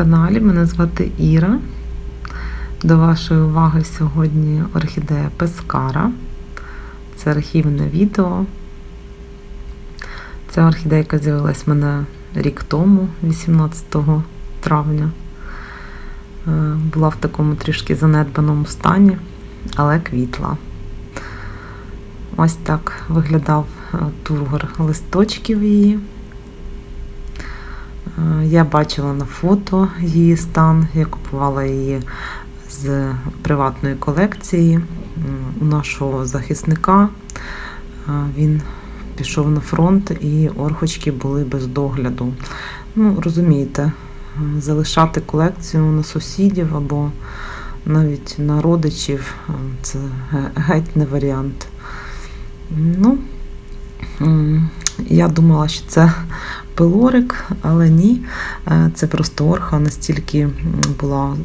каналі. Мене звати Іра. До вашої уваги сьогодні орхідея Пескара. Це архівне відео. Ця орхідейка з'явилась в мене рік тому, 18 травня. Е, Була в такому трішки занедбаному стані, але квітла. Ось так виглядав е, тургор листочків її. Е, Я бачила на фото її стан. Я купувала її з приватної колекції у нашого захисника. Е, Він пішов на фронт і орхочки були без догляду. Ну, розумієте, е, залишати колекцію на сусідів або навіть на родичів це геть не варіант. Ну, я думала, що це пилорик, але ні. Е, Це просто орха настільки була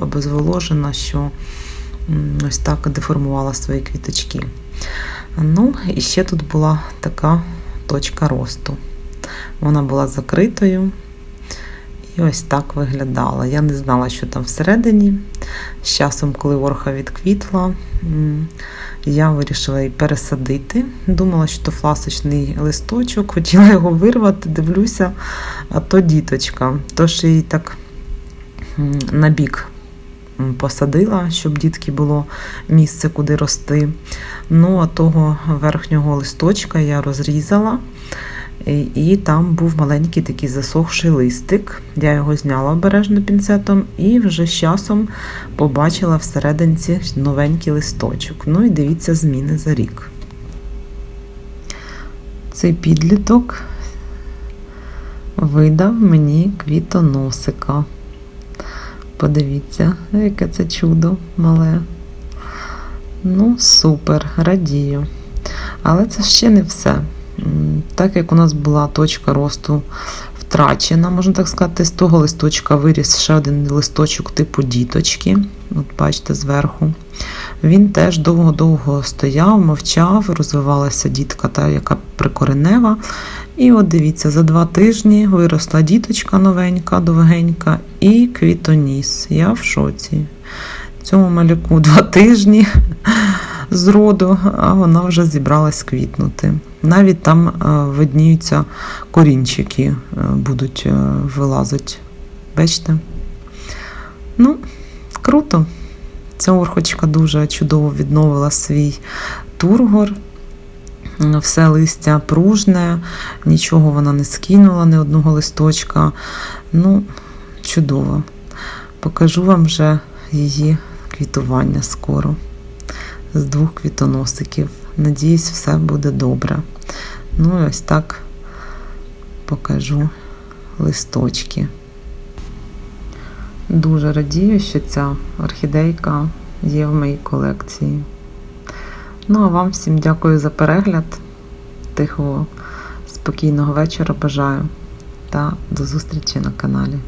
обезволожена, що ось так деформувала свої квіточки. Ну, і ще тут була така точка росту. Вона була закритою. І ось так виглядала. Я не знала, що там всередині. З часом, коли орха відквітла, я вирішила її пересадити. Думала, що то фласочний листочок, хотіла його вирвати, дивлюся, а то діточка. Тож її так на бік посадила, щоб дітки було місце, куди рости. Ну, а того верхнього листочка я розрізала. І, і там був маленький такий засохший листик. Я його зняла обережно пінцетом і вже з часом побачила всерединці новенький листочок. Ну і дивіться зміни за рік. Цей підліток видав мені квітоносика. Подивіться, яке це чудо мале. Ну, супер, радію. Але це ще не все. Так як у нас була точка росту втрачена, можна так сказати, з того листочка виріс ще один листочок типу діточки. От бачите, зверху. Він теж довго-довго стояв, мовчав, розвивалася дітка, та яка прикоренева. І от дивіться, за два тижні виросла діточка новенька, довгенька, і квітоніс. Я в шоці. Цьому малюку два тижні з роду, а вона вже зібралась квітнути. Навіть там е, видніються корінчики, е, будуть е, вилазити. Бачите? Ну, круто. Ця орхочка дуже чудово відновила свій тургор. Все листя пружне, нічого вона не скинула, ні одного листочка. Ну, чудово. Покажу вам вже її квітування скоро. З двох квітоносиків. Надіюсь, все буде добре. Ну і ось так покажу листочки. Дуже радію, що ця орхідейка є в моїй колекції. Ну, а вам всім дякую за перегляд. Тихого, спокійного вечора бажаю та до зустрічі на каналі.